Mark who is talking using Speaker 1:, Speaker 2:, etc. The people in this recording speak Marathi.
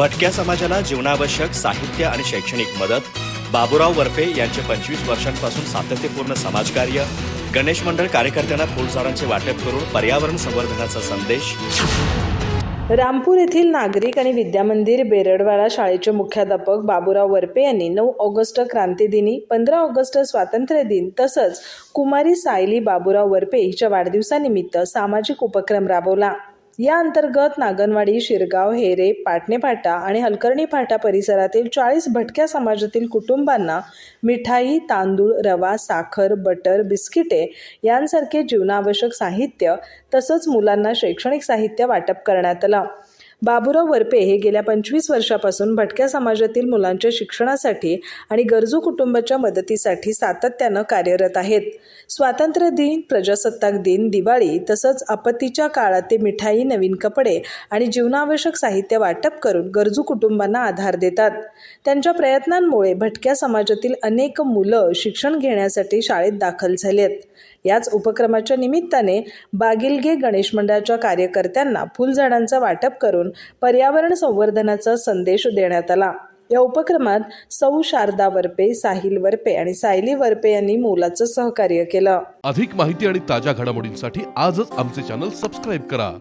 Speaker 1: भटक्या समाजाला जीवनावश्यक साहित्य आणि शैक्षणिक मदत बाबुराव वरपे यांचे पंचवीस वर्षांपासून सातत्यपूर्ण समाजकार्य गणेश मंडळ कार्यकर्त्यांना फुलझाडांचे वाटप करून पर्यावरण संवर्धनाचा संदेश.
Speaker 2: रामपूर येथील नागरिक आणि विद्यामंदिर बेरडवाडा शाळेचे मुख्याध्यापक बाबूराव वरपे यांनी नऊ ऑगस्ट क्रांतीदिनी पंधरा ऑगस्ट स्वातंत्र्य दिन तसंच कुमारी सायली बाबूराव वरपे हिच्या वाढदिवसानिमित्त सामाजिक उपक्रम राबवला. या अंतर्गत नागनवाडी शिरगाव हेरे पाटणे फाटा आणि हलकर्णी फाटा परिसरातील चाळीस भटक्या समाजातील कुटुंबांना मिठाई तांदूळ रवा साखर बटर बिस्किटे यांसारखे जीवनावश्यक साहित्य तसंच मुलांना शैक्षणिक साहित्य वाटप करण्यात आलं. बाबुराव वरपे हे गेल्या पंचवीस वर्षापासून भटक्या समाजातील मुलांच्या शिक्षणासाठी आणि गरजू कुटुंबाच्या मदतीसाठी सातत्यानं कार्यरत आहेत. स्वातंत्र्य दिन प्रजासत्ताक दिन दिवाळी तसंच आपत्तीच्या काळात ते मिठाई नवीन कपडे आणि जीवनावश्यक साहित्य वाटप करून गरजू कुटुंबांना आधार देतात. त्यांच्या प्रयत्नांमुळे भटक्या समाजातील अनेक मुलं शिक्षण घेण्यासाठी शाळेत दाखल झालेत. याच उपक्रमाच्या निमित्ताने बागिलगे गणेश मंडळाच्या कार्यकर्त्यांना फुलझाडांचं वाटप करून पर्यावरण संवर्धनाचा संदेश देण्यात आला. या उपक्रमात सौ शारदा वरपे साहिल वरपे आणि सायली वरपे यांनी मोलाचं सहकार्य केलं.
Speaker 3: अधिक माहिती आणि ताज्या घडामोडींसाठी आजच आमचे चॅनल सबस्क्राईब करा.